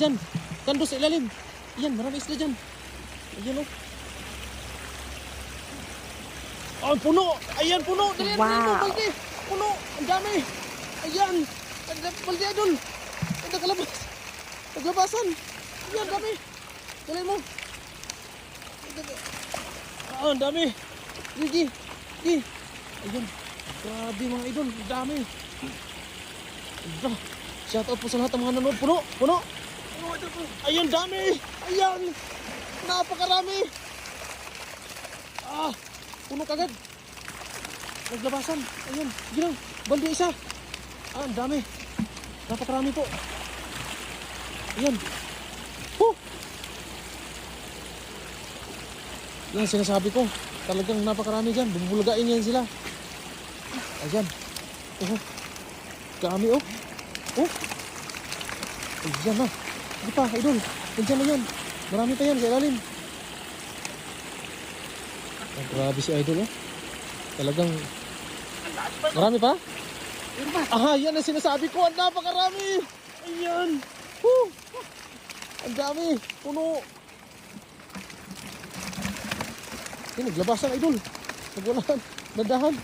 dyan. Kando sa ilalim. Ayan, marami isda dyan. Ayan o. Oh, puno! Ayan, puno! Dali, dali, Wow. wow. balde! Puno! Ang dami! Ayan! Balde! Ang nakalabas! Naglabasan! Ayan, dami! Dali mo! Ah, ang dami! Gigi! Gigi! Ayan! Grabe mga idol! Ang dami! Shout out po sa lahat ng mga nanonood! Puno! Puno! Ayan, dami! Ayan! Napakarami! Ah! Puno kagad! Naglabasan! Ayan! Sige lang! Balde isa! Ah, ang dami! Napakarami po! Ayan! Huh! Yan sinasabi ko. Talagang napakarami dyan. Bubulgain yan sila. Ayan. Oh. Dami oh. Oh. Ayan na. Hindi pa, idol. Nandiyan na yan. Marami pa yan sa ilalim. Oh, grabe si idol oh. Talagang... Marami pa? Aha, yan ang sinasabi ko. Ang napakarami. Ayan. Woo. Ang dami. Puno. Yan, naglabasan idol. Nagwalaan. Nadahan.